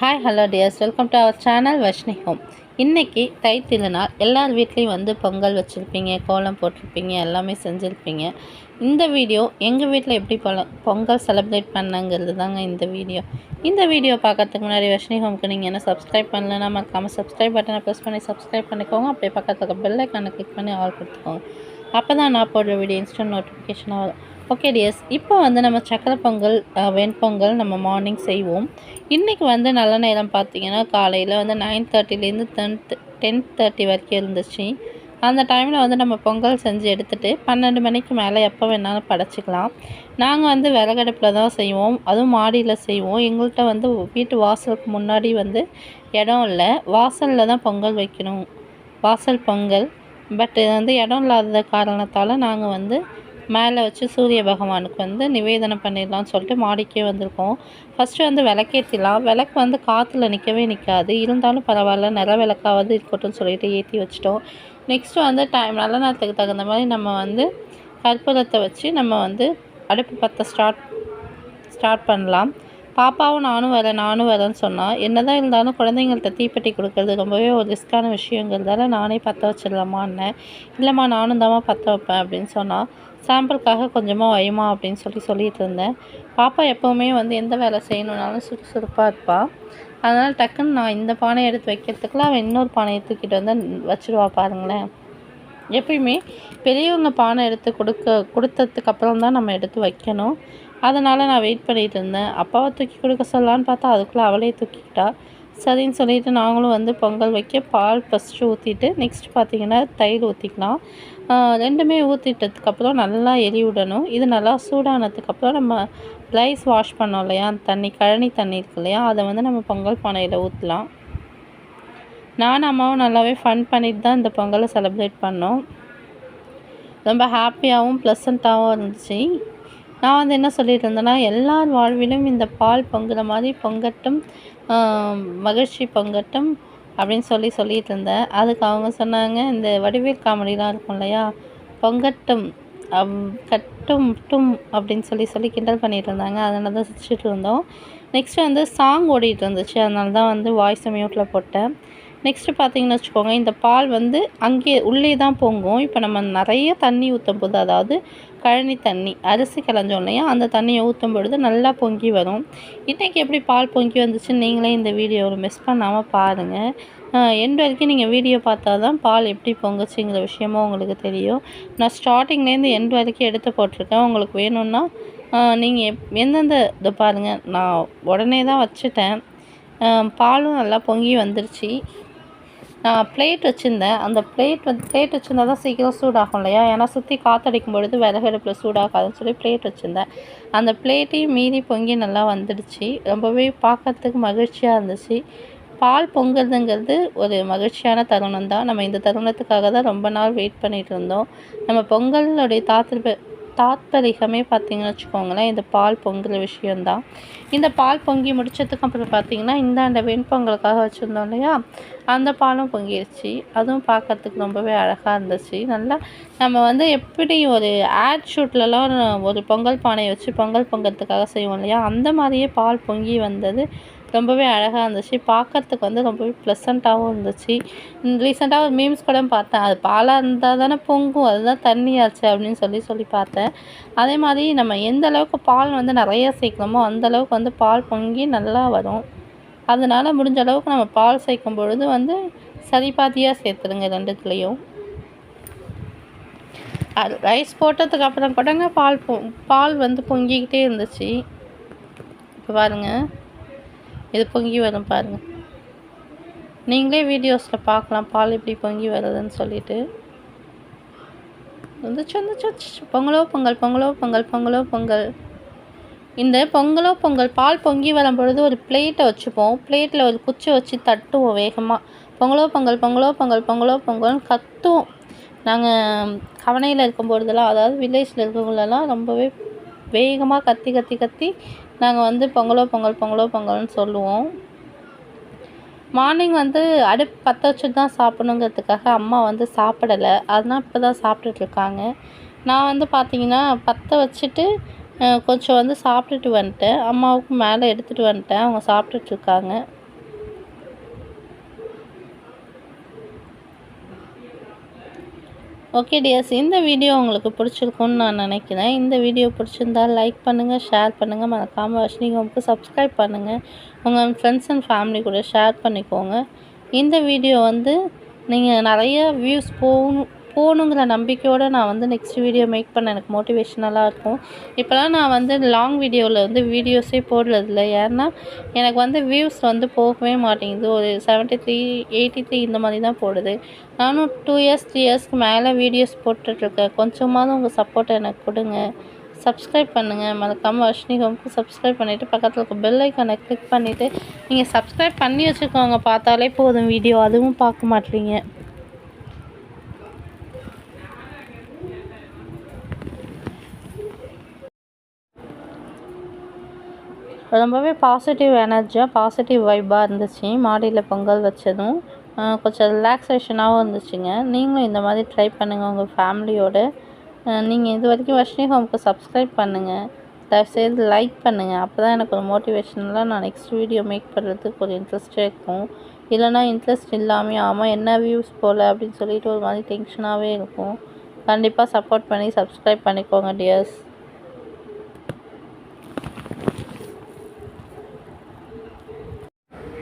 Hi hello dears welcome to our channel Vashni home இன்றைக்கி தை திருநாள் எல்லார் வீட்லேயும் வந்து பொங்கல் வச்சுருப்பீங்க கோலம் போட்டிருப்பீங்க எல்லாமே செஞ்சுருப்பீங்க. இந்த வீடியோ எங்கள் வீட்டில் எப்படி பொல பொங்கல் செலிப்ரேட் பண்ணங்கிறது தாங்க இந்த வீடியோ. இந்த வீடியோ பார்க்கறதுக்கு முன்னாடி வஷ்ணி ஹோம்க்கு நீங்கள் என்ன சப்ஸ்கிரைப் பண்ணலன்னா மறக்காமல் சப்ஸ்கிரைப் பட்டனை ப்ரெஸ் பண்ணி சப்ஸ்கிரைப் பண்ணிக்கோங்க. அப்படியே பக்கத்தில் பெல் கிளிக் பண்ணி ஆல் கொடுத்துக்கோங்க. அப்போ தான் நான் போடுற வீடியோ இன்ஸ்டன்ட் நோட்டிஃபிகேஷனாக வரும். ஓகே டியர்ஸ் இப்போ வந்து நம்ம சக்கரை பொங்கல் வெண்பொங்கல் நம்ம மார்னிங் செய்வோம். இன்றைக்கி வந்து நல்ல நேரம் பார்த்திங்கன்னா காலையில் வந்து நைன் தேர்ட்டிலேருந்து டென் டென் தேர்ட்டி வரைக்கும் இருந்துச்சு. அந்த டைமில் வந்து நம்ம பொங்கல் செஞ்சு எடுத்துகிட்டு பன்னெண்டு மணிக்கு மேலே எப்போ வேணாலும் படைச்சிக்கலாம். நாங்கள் வந்து விறகடுப்பில் தான் செய்வோம். அதுவும் மாடியில் செய்வோம். எங்கள்கிட்ட வந்து வீட்டு வாசலுக்கு முன்னாடி வந்து இடம் இல்லை. வாசலில் தான் பொங்கல் வைக்கணும். வாசல் பொங்கல். பட் இது வந்து இடம் இல்லாத காரணத்தால் நாங்கள் வந்து மேலே வச்சு சூரிய பகவானுக்கு வந்து நிவேதனம் பண்ணிடலாம்னு சொல்லிட்டு மாடிக்கே வந்திருக்கோம். ஃபஸ்ட்டு வந்து விளக்கேற்றிடலாம் விளக்கு வந்து காற்றுல நிற்கவே நிற்காது இருந்தாலும் பரவாயில்ல நிற விளக்காவது இருக்கட்டும் சொல்லிட்டு ஏற்றி வச்சிட்டோம். நெக்ஸ்ட்டு வந்து டைம் நல்ல நேரத்துக்கு தகுந்த மாதிரி நம்ம வந்து கற்பூரத்தை வச்சு நம்ம வந்து அடுப்பு பற்ற ஸ்டார்ட் ஸ்டார்ட் பண்ணலாம். பாப்பாவும் நானும் வரேன் நானும் வரேன்னு சொன்னால் என்ன தான் இருந்தாலும் குழந்தைங்கள்ட்ட தீப்பெட்டி கொடுக்கறது ரொம்பவே ஒரு ரிஸ்க்கான விஷயங்கிறதால நானே பற்ற வச்சிடலாமான்னேன் இல்லைம்மா நானும் தாம்மா பற்ற வைப்பேன் அப்படின்னு சொன்னால் சாம்பிளுக்காக கொஞ்சமாக வைமா அப்படின்னு சொல்லி சொல்லிட்டு இருந்தேன். பாப்பா எப்போவுமே வந்து எந்த வேலை செய்யணுன்னாலும் சுறுசுறுப்பாக இருப்பாள் அதனால் டக்குன்னு நான் இந்த பானையை எடுத்து வைக்கிறதுக்குள்ள அவன் இன்னொரு பானையை தூக்கிட்டு வந்து வச்சுருவா பாருங்களேன். எப்பயுமே பெரியவங்க பானை எடுத்து கொடுக்க கொடுத்ததுக்கப்புறம் தான் நம்ம எடுத்து வைக்கணும். அதனால் நான் வெயிட் பண்ணிகிட்டு இருந்தேன். அப்பாவை தூக்கி கொடுக்க சொல்லலான்னு பார்த்தா அதுக்குள்ளே அவளே தூக்கிக்கிட்டா. சரின்னு சொல்லிவிட்டு நாங்களும் வந்து பொங்கல் வைக்க பால் ஃபஸ்ட்டு ஊற்றிட்டு நெக்ஸ்ட் பார்த்தீங்கன்னா தயிர் ஊற்றிக்கலாம் ரெண்டுமே ஊற்றிட்டதுக்கப்புறம் நல்லா எரி விடணும். இது நல்லா சூடானதுக்கப்புறம் நம்ம ரைஸ் வாஷ் பண்ணோம் இல்லையா? தண்ணி கழனி தண்ணி இருக்கு இல்லையா? அதை வந்து நம்ம பொங்கல் பானையில் ஊற்றலாம் நானும் அம்மாவும் நல்லாவே ஃபன் பண்ணிட்டு தான் இந்த பொங்கலை செலிப்ரேட் பண்ணோம். ரொம்ப ஹாப்பியாகவும் ப்ளசண்ட்டாகவும் இருந்துச்சு. நான் வந்து என்ன சொல்லிட்டு இருந்தேன்னா எல்லார் வாழ்விலும் இந்த பால் பொங்குற மாதிரி பொங்கட்டும் மகிழ்ச்சி பொங்கட்டும் அப்படின்னு சொல்லி சொல்லிட்டு இருந்தேன். அதுக்கு அவங்க சொன்னாங்க இந்த வடிவேல் காமெடிலாம் இருக்கும் இல்லையா? பொங்கட்டும் கட்டும் டும் அப்படின்னு சொல்லி சொல்லி கிண்டல் பண்ணிட்டு இருந்தாங்க. அதனால தான் சிரிச்சிட்டு இருந்தோம். நெக்ஸ்ட் வந்து சாங் ஓடிட்டு இருந்துச்சு. அதனால தான் வந்து வாய்ஸ் மியூட்டில் போட்டேன். நெக்ஸ்ட்டு பார்த்தீங்கன்னு வச்சுக்கோங்க இந்த பால் வந்து அங்கே உள்ளே தான் பொங்கும். இப்போ நம்ம நிறைய தண்ணி ஊற்றும் போது அதாவது கழனி தண்ணி அரிசி கலைஞ்சோம் இல்லையா அந்த தண்ணியை ஊற்றும் பொழுது நல்லா பொங்கி வரும். இன்றைக்கி எப்படி பால் பொங்கி வந்துச்சுன்னு நீங்களே இந்த வீடியோவில் மிஸ் பண்ணாமல் பாருங்கள் எண்ட் வரைக்கும் நீங்கள் வீடியோ பார்த்தா தான் பால் எப்படி பொங்குச்சுங்கிற விஷயமும் உங்களுக்கு தெரியும். நான் ஸ்டார்டிங்லேருந்து எண்ட் வரைக்கும் எடுத்து போட்டிருக்கேன். உங்களுக்கு வேணும்னா நீங்கள் எப் எந்தெந்த இதை பாருங்கள் நான் உடனே தான் வச்சுட்டேன். பாலும் நல்லா பொங்கி வந்துருச்சு. நான் பிளேட் வச்சுருந்தேன். அந்த பிளேட் வந்து பிளேட் வச்சுருந்தா தான் சீக்கிரம் சூடாகும் இல்லையா? ஏன்னா சுற்றி காற்றடிக்கும் பொழுது விறகடுப்பில் சூடாகாதுன்னு சொல்லி பிளேட் வச்சுருந்தேன். அந்த பிளேட்டையும் மீறி பொங்கி நல்லா வந்துடுச்சு. ரொம்பவே பார்க்கறதுக்கு மகிழ்ச்சியாக இருந்துச்சு. பால் பொங்குறதுங்கிறது ஒரு மகிழ்ச்சியான தருணம் தான் நம்ம இந்த தருணத்துக்காக தான் ரொம்ப நாள் வெயிட் பண்ணிகிட்டு இருந்தோம். நம்ம பொங்கலுடைய தாத்திர தாத்பரிகமே பார்த்தீங்கன்னு வச்சுக்கோங்களேன் இந்த பால் பொங்குற விஷயந்தான் இந்த பால் பொங்கி முடிச்சதுக்கு அப்புறம் பார்த்தீங்கன்னா இந்தாண்ட வெண்பொங்கலுக்காக வச்சுருந்தோம் இல்லையா? அந்த பாலும் பொங்கிடுச்சு அதுவும் பார்க்கறதுக்கு ரொம்பவே அழகாக இருந்துச்சு. நல்லா நம்ம வந்து எப்படி ஒரு ஆட் ஷூட்லலாம் ஒரு பொங்கல் பானையை வச்சு பொங்கல் பொங்கிறதுக்காக செய்வோம் இல்லையா? அந்த மாதிரியே பால் பொங்கி வந்தது ரொம்பவே அழகாக இருந்துச்சு. பார்க்குறதுக்கு வந்து ரொம்பவே ப்ளசண்ட்டாகவும் இருந்துச்சு. ரீசெண்டாக ஒரு மீம்ஸ் கூட பார்த்தேன். அது பாலாக இருந்தால் தானே பொங்கும். அதுதான் தண்ணியாச்சு அப்படின்னு சொல்லி சொல்லி பார்த்தேன். அதே மாதிரி நம்ம எந்த அளவுக்கு பால் வந்து நிறைய சேர்க்கணுமோ அந்த அளவுக்கு வந்து பால் பொங்கி நல்லா வரும். அதனால் முடிஞ்ச அளவுக்கு நம்ம பால் சேர்க்கும் பொழுது வந்து சரி பாதியாக சேர்த்துருங்க ரெண்டுத்துலேயும். அது ரைஸ் போட்டதுக்கு அப்புறம் கூடங்க பால் பொ பால் வந்து பொங்கிக்கிட்டே இருந்துச்சு. இப்போ பாருங்கள் இது பொங்கி வரும் பாருங்கள் நீங்களே வீடியோஸில் பார்க்கலாம் பால் எப்படி பொங்கி வருதுன்னு சொல்லிட்டு. வந்துச்சு வந்துச்சு பொங்கலோ பொங்கல் பொங்கலோ பொங்கல் பொங்கலோ பொங்கல். இந்த பொங்கலோ பொங்கல் பால் பொங்கி வரும் பொழுது ஒரு பிளேட்டை வச்சுப்போம். பிளேட்டில் ஒரு குச்சி வச்சு தட்டுவோம் வேகமாக பொங்கலோ பொங்கல் பொங்கலோ பொங்கல் பொங்கலோ பொங்கல்னு கத்துவோம். நாங்கள் கவனையில் இருக்கும்பொழுதெல்லாம் அதாவது வில்லேஜில் இருக்கவங்களெல்லாம் ரொம்பவே வேகமாக கத்தி கத்தி கத்தி நாங்கள் வந்து பொங்கலோ பொங்கல் பொங்கலோ பொங்கல்னு சொல்லுவோம். மார்னிங் வந்து அடுப்பு பற்ற வச்சு தான் சாப்பிடணுங்கிறதுக்காக அம்மா வந்து சாப்பிடலை. அதனால் இப்போ தான் சாப்பிட்டுட்ருக்காங்க நான் வந்து பார்த்தீங்கன்னா பற்ற வச்சுட்டு கொஞ்சம் வந்து சாப்பிட்டுட்டு வந்துட்டேன். அம்மாவுக்கு மேலே எடுத்துகிட்டு வந்துட்டேன். அவங்க சாப்பிட்டுட்ருக்காங்க ஓகே டியர்ஸ் இந்த வீடியோ உங்களுக்கு பிடிச்சிருக்கும்னு நான் நினைக்கிறேன். இந்த வீடியோ பிடிச்சிருந்தா லைக் பண்ணுங்கள் ஷேர் பண்ணுங்கள் மறக்காமல் வர்ஷினி ஹோம்க்கு சப்ஸ்கிரைப் பண்ணுங்கள் உங்கள் ஃப்ரெண்ட்ஸ் அண்ட் ஃபேமிலி கூட ஷேர் பண்ணிக்கோங்க. இந்த வீடியோ வந்து நீங்கள் நிறைய வியூஸ் போகணும் போகணுங்கிற நம்பிக்கையோடு நான் வந்து நெக்ஸ்ட் வீடியோ மேக் பண்ண எனக்கு மோட்டிவேஷ்னலாக இருக்கும். இப்போலாம் நான் வந்து லாங் வீடியோவில் வந்து வீடியோஸே போடுறதில்ல. ஏன்னா எனக்கு வந்து வியூஸ் வந்து போகவே மாட்டேங்குது. ஒரு செவன்ட்டி த்ரீ எயிட்டி த்ரீ இந்த மாதிரி தான் போடுது. நானும் டூ இயர்ஸ் த்ரீ இயர்ஸ்க்கு மேலே வீடியோஸ் போட்டுட்ருக்கேன். கொஞ்சமாவது உங்கள் சப்போர்ட்டை எனக்கு கொடுங்க. சப்ஸ்கிரைப் பண்ணுங்கள் மறக்காமல் வர்ஷினி ஹோம்க்கு சப்ஸ்கிரைப் பண்ணிவிட்டு பக்கத்தில் இருக்க பெல் ஐக்கானை கிளிக் பண்ணிவிட்டு நீங்கள் சப்ஸ்கிரைப் பண்ணி வச்சுக்கோங்க. பார்த்தாலே போதும் வீடியோ அதுவும் பார்க்க மாட்டீங்க. ரொம்பவே பாசிட்டிவ் எனர்ஜியாக பாசிட்டிவ் வைப்பாக இருந்துச்சு. மாடியில் பொங்கல் வச்சதும் கொஞ்சம் ரிலாக்ஸேஷனாகவும் இருந்துச்சுங்க. நீங்களும் இந்த மாதிரி ட்ரை பண்ணுங்கள் உங்கள் ஃபேமிலியோடு நீங்கள் இது வரைக்கும் வர்ஷினி ஹோம்க்கு சப்ஸ்கிரைப் பண்ணுங்கள் தயவுசெய்து லைக் பண்ணுங்கள் அப்போ தான் எனக்கு ஒரு மோட்டிவேஷனலாக நான் நெக்ஸ்ட் வீடியோ மேக் பண்ணுறதுக்கு ஒரு இன்ட்ரெஸ்டே இருக்கும். இல்லைனா இன்ட்ரெஸ்ட் இல்லாமல் ஆமாம் என்ன வியூஸ் போகல அப்படின்னு சொல்லிட்டு ஒரு மாதிரி டென்ஷனாகவே இருக்கும். கண்டிப்பாக சப்போர்ட் பண்ணி சப்ஸ்கிரைப் பண்ணிக்கோங்க டியர்ஸ்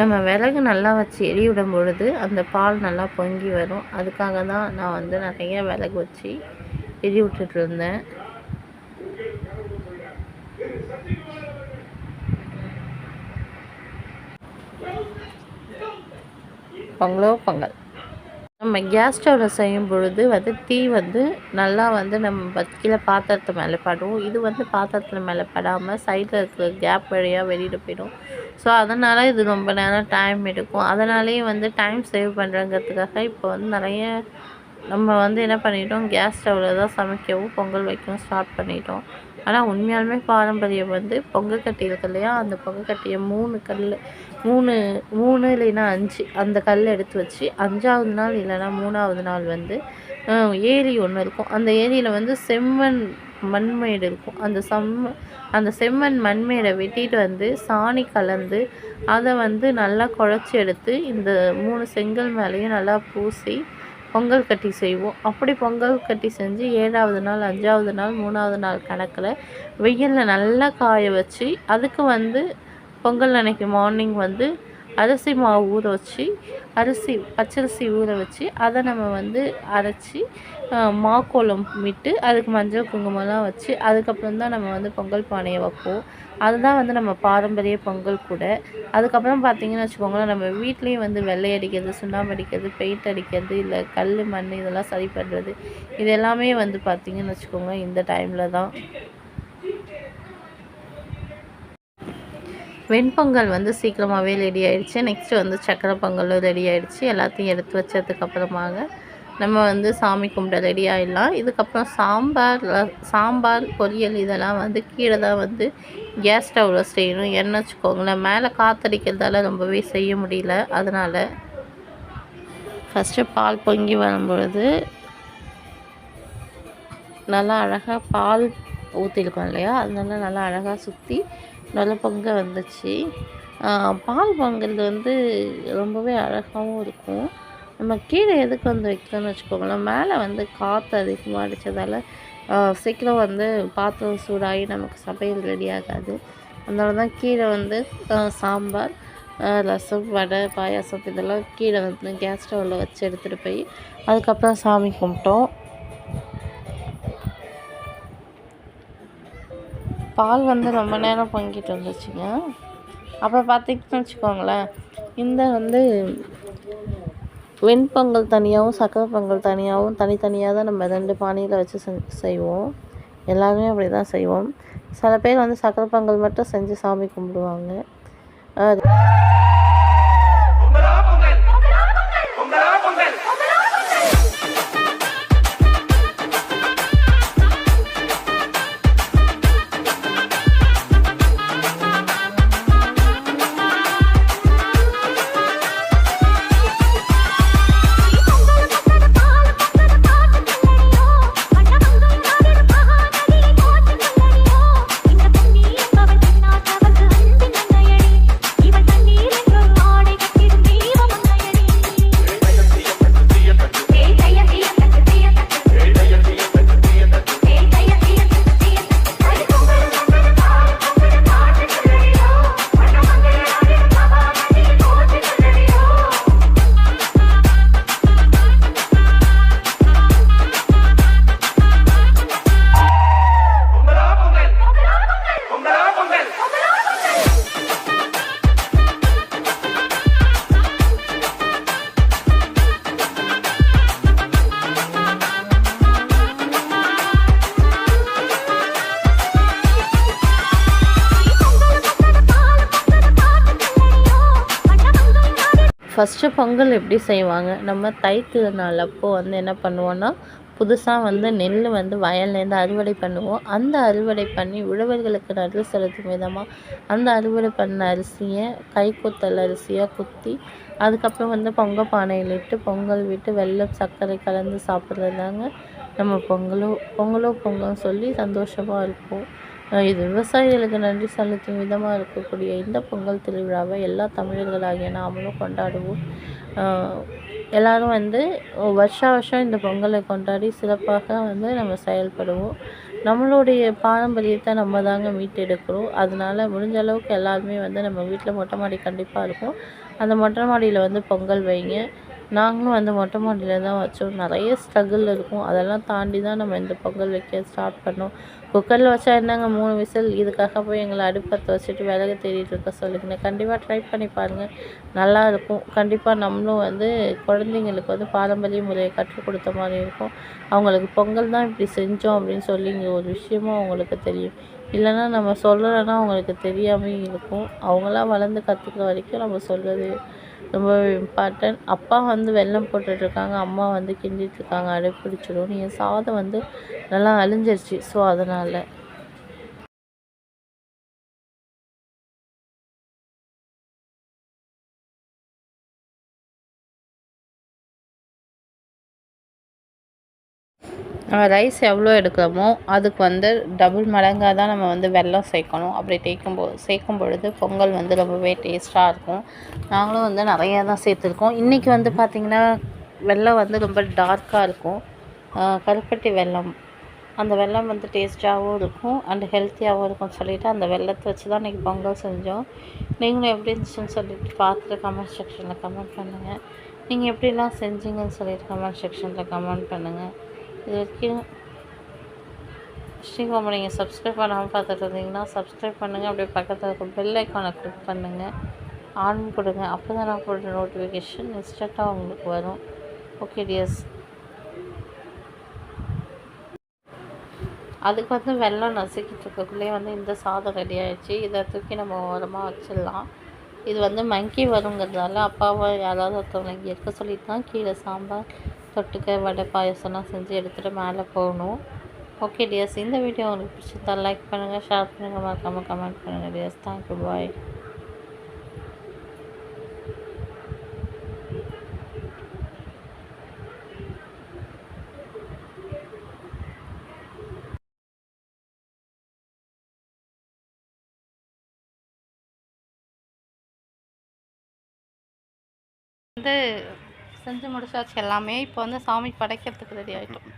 நம்ம விறகு நல்லா வச்சு எரி விடும் பொழுது அந்த பால் நல்லா பொங்கி வரும். அதுக்காக தான் நான் வந்து நிறைய விறகு வச்சு எரி விட்டுட்ருந்தேன் பொங்கலோ பொங்கல். நம்ம கேஸ் ஸ்டவ்வில் செய்யும் பொழுது வந்து தீ வந்து நல்லா வந்து நம்ம கீழே பாத்திரத்து மேலே படும். இது வந்து பாத்திரத்தில் மேலே படாமல் சைடில் இருக்கிற கேப் வழியாக வெளியில் போயிடும். ஸோ அதனால் இது ரொம்ப நேரம் டைம் எடுக்கும். அதனாலேயே வந்து டைம் சேவ் பண்ணுறங்கிறதுக்காக இப்போ வந்து நிறைய நம்ம வந்து என்ன பண்ணிட்டோம்? கேஸ் ஸ்டவ்வில் தான் சமைக்கவும் பொங்கல் வைக்கவும் ஸ்டார்ட் பண்ணிட்டோம். ஆனால் உண்மையாலுமே பாரம்பரியம் வந்து பொங்கல் கட்டி இருக்கு இல்லையா? அந்த பொங்கல் கட்டியை மூணு கல் மூணு மூணு இல்லைன்னா அஞ்சு அந்த கல் எடுத்து வச்சு அஞ்சாவது நாள் இல்லைன்னா மூணாவது நாள் வந்து ஏரி ஒன்று இருக்கும். அந்த ஏரியில் வந்து செம்மண் மண்மேடு இருக்கும். அந்த செம்ம அந்த செம்மண் மண்மேடை வெட்டிட்டு வந்து சாணி கலந்து அதை வந்து நல்லா குழச்சி எடுத்து இந்த மூணு செங்கல் மேலேயும் நல்லா பூசி பொங்கல் கட்டி செய்வோம். அப்படி பொங்கல் கட்டி செஞ்சு ஏழாவது நாள் அஞ்சாவது நாள் மூணாவது நாள் கணக்கில் வெயிலில் நல்லா காய வச்சு அதுக்கு வந்து பொங்கல் அன்னைக்கு மார்னிங் வந்து அரிசி மாவு ஊற வச்சு அரிசி பச்சரிசி ஊற வச்சு அதை நம்ம வந்து அரைச்சி மாக்கோலம் விட்டு அதுக்கு மஞ்சள் குங்குமம்லாம் வச்சு அதுக்கப்புறம் தான் நம்ம வந்து பொங்கல் பானையை வைப்போம். அதுதான் வந்து நம்ம பாரம்பரிய பொங்கல் கூட. அதுக்கப்புறம் பார்த்தீங்கன்னு வச்சுக்கோங்களேன் நம்ம வீட்லேயும் வந்து வெள்ளை அடிக்கிறது சுண்ணாம்பு அடிக்கிறது பெயிண்ட் அடிக்கிறது இல்லை கல் மண் இதெல்லாம் சரி பண்ணுறது இது எல்லாமே வந்து பார்த்திங்கன்னு வச்சுக்கோங்க இந்த டைமில் தான். வெண்பொங்கல் வந்து சீக்கிரமாகவே ரெடி ஆகிடுச்சு நெக்ஸ்ட்டு வந்து சக்கரை பொங்கலும் ரெடி ஆகிடுச்சு எல்லாத்தையும் எடுத்து வச்சதுக்கப்புறமாக நம்ம வந்து சாமி கும்பிட ரெடி ஆகிடலாம் இதுக்கப்புறம் சாம்பார் சாம்பார் பொரியல் இதெல்லாம் வந்து கீழே தான் வந்து கேஸ் ஸ்டவ்வில் செய்யணும். என்ன வச்சுக்கோங்களேன் மேலே காற்றடிக்கிறதால ரொம்பவே செய்ய முடியல. அதனால் ஃபஸ்ட்டு பால் பொங்கி வரும்பொழுது நல்லா அழகாக பால் ஊற்றிருக்கோம் இல்லையா? அதனால நல்லா அழகாக சுற்றி நல்ல பொங்க வந்துச்சு. பால் பொங்கல் வந்து ரொம்பவே அழகாகவும் இருக்கும். நம்ம கீழே எதுக்கு வந்து வைக்கணும்னு வச்சுக்கோங்களேன் மேலே வந்து காற்று அதிகமாக அடித்ததால் சீக்கிரம் வந்து பாத்திரம் சூடாகி நமக்கு சமையல் ரெடி ஆகாது. அதனால தான் கீழே வந்து சாம்பார் ரசம் வடை பாயாசம் இதெல்லாம் கீழே வந்து கேஸ் ஸ்டவ்வில் வச்சு எடுத்துகிட்டு போய் அதுக்கப்புறம் சாமி கும்பிட்டோம். பால் வந்து ரொம்ப நேரம் பொங்கிட்டு வந்துச்சுங்க அப்புறம் பார்த்திங்கன்னு வச்சுக்கோங்களேன் இந்த வந்து வெண்பொங்கல் தனியாகவும் சக்கரை பொங்கல் தனியாகவும் தனித்தனியாக தான் நம்ம ரெண்டு பானையில் வச்சு செஞ்சு செய்வோம். எல்லாருமே அப்படி தான் செய்வோம். சில பேர் வந்து சக்கரை பொங்கல் மட்டும் செஞ்சு சாமி கும்பிடுவாங்க. ஃபஸ்ட்டு பொங்கல் எப்படி செய்வாங்க? நம்ம தைத்திருநாள் அப்போது வந்து என்ன பண்ணுவோன்னா புதுசாக வந்து நெல் வந்து வயல்லேருந்து அறுவடை பண்ணுவோம். அந்த அறுவடை பண்ணி உழவர்களுக்கு நடு செலுத்தும் விதமாக அந்த அறுவடை பண்ண அரிசியை கைக்குத்தல் அரிசியாக குத்தி அதுக்கப்புறம் வந்து பொங்கல் பானையில் இட்டு பொங்கல் விட்டு வெள்ளம் சர்க்கரை கலந்து சாப்பிட்றது தாங்க நம்ம பொங்கலோ பொங்கலோ பொங்கல்னு சொல்லி சந்தோஷமாக இருப்போம். இது விவசாயிகளுக்கு நன்றி செலுத்தும் விதமாக இருக்கக்கூடிய இந்த பொங்கல் திருவிழாவை எல்லா தமிழர்களாகிய நாமளும் கொண்டாடுவோம். எல்லோரும் வந்து வருஷா வருஷம் இந்த பொங்கலை கொண்டாடி சிறப்பாக வந்து நம்ம செயல்படுவோம். நம்மளுடைய பாரம்பரியத்தை நம்ம தாங்க மீட்டெடுக்கிறோம். அதனால் முடிஞ்ச அளவுக்கு எல்லாருமே வந்து நம்ம வீட்டில் மொட்டை மாடி கண்டிப்பாக இருக்கும். அந்த மொட்டை மாடியில் வந்து பொங்கல் வைங்க. நாங்களும் வந்து மொட்டை மாடியில் தான் வச்சோம். நிறைய ஸ்ட்ரகிள் இருக்கும். அதெல்லாம் தாண்டி தான் நம்ம இந்த பொங்கல் வைக்க ஸ்டார்ட் பண்ணோம். குக்கரில் வச்சா என்னங்க மூணு விசில்? இதுக்காக போய் எங்களை அடுப்பத்தை வச்சுட்டு விலகு தேடிட்டு இருக்க சொல்லுங்க கண்டிப்பாக ட்ரை பண்ணி பாருங்கள் நல்லா இருக்கும். கண்டிப்பாக நம்மளும் வந்து குழந்தைங்களுக்கு வந்து பாரம்பரிய முறையை கற்றுக் கொடுத்த மாதிரி இருக்கும். அவங்களுக்கு பொங்கல் தான் இப்படி செஞ்சோம் அப்படின்னு சொல்லி இங்கே ஒரு விஷயமும் அவங்களுக்கு தெரியும். இல்லைன்னா நம்ம சொல்லலைன்னா அவங்களுக்கு தெரியாமல் இருக்கும். அவங்களாம் வளர்ந்து கற்றுக்கிற வரைக்கும் நம்ம சொல்கிறது ரொம்ப இம்பார்ட்டன்ட் அப்பா வந்து வெல்லம் போட்டுட்ருக்காங்க அம்மா வந்து கிண்டிட்டு இருக்காங்க நீங்கள் என் சாதம் வந்து நல்லா அழிஞ்சிருச்சு. ஸோ அதனால் நம்ம ரைஸ் எவ்வளோ எடுக்கிறோமோ அதுக்கு வந்து டபுள் மடங்காக தான் நம்ம வந்து வெல்லம் சேர்க்கணும். அப்படி தேய்க்கும் போ சேர்க்கும் பொழுது பொங்கல் வந்து ரொம்பவே டேஸ்ட்டாக இருக்கும். நாங்களும் வந்து நிறையா தான் சேர்த்துருக்கோம். இன்றைக்கி வந்து பார்த்திங்கன்னா வெல்லம் வந்து ரொம்ப டார்க்காக இருக்கும். கருப்பட்டி வெல்லம். அந்த வெல்லம் வந்து டேஸ்ட்டாகவும் இருக்கும் அண்ட் ஹெல்த்தியாகவும் இருக்கும்னு சொல்லிட்டு அந்த வெள்ளத்தை வச்சு தான் இன்றைக்கி பொங்கல் செஞ்சோம். நீங்களும் எப்படி இருந்துச்சுன்னு சொல்லிட்டு பார்த்துட்டு கமெண்ட் செக்ஷனில் கமெண்ட் பண்ணுங்கள் நீங்கள் எப்படிலாம் செஞ்சீங்கன்னு சொல்லிட்டு கமெண்ட் செக்ஷனில் கமெண்ட் பண்ணுங்கள் இது வரைக்கும் ஸ்ரீகோம நீங்கள் சப்ஸ்கிரைப் பண்ணாமல் பார்த்துட்டு இருந்தீங்கன்னா சப்ஸ்கிரைப் பண்ணுங்கள் அப்படியே பக்கத்தில் இருக்க பெல் ஐக்கானை கிளிக் பண்ணுங்கள் ஆன் கொடுங்க. அப்போ தான் நான் போடுற நோட்டிஃபிகேஷன் இன்ஸ்டண்ட்டாக உங்களுக்கு வரும். ஓகே டியர்ஸ் அதுக்கு வந்து வெள்ளம் நசுக்கிட்டு இருக்கக்குள்ளே வந்து இந்த சாதம் ரெடி ஆகிடுச்சு இதை தூக்கி நம்ம ஓரமாக வச்சிடலாம். இது வந்து மங்கி வருங்கிறதால அப்பாவை யாராவது ஒருத்தவங்க இங்கே இருக்க சொல்லிட்டு தான் கீழே சாம்பார் தொட்டுக்க வடை பாயசம்லாம் செஞ்சு எடுத்துகிட்டு மேலே போகணும் ஓகே டியர்ஸ் இந்த வீடியோ உங்களுக்கு பிடிச்சிருந்தா லைக் பண்ணுங்கள் ஷேர் பண்ணுங்கள் மறக்காமல் கமெண்ட் பண்ணுங்கள் டியர்ஸ் தேங்க்யூ பாய் வந்து செஞ்சு முடிச்சாச்சு எல்லாமே. இப்போ வந்து சாமி படைக்கிறதுக்கு ரெடி ஆகிட்டோம்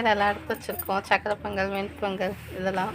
இதெல்லாம் எடுத்து வச்சுருக்கோம். சக்கரை பொங்கல் வெண்பொங்கல் இதெல்லாம்.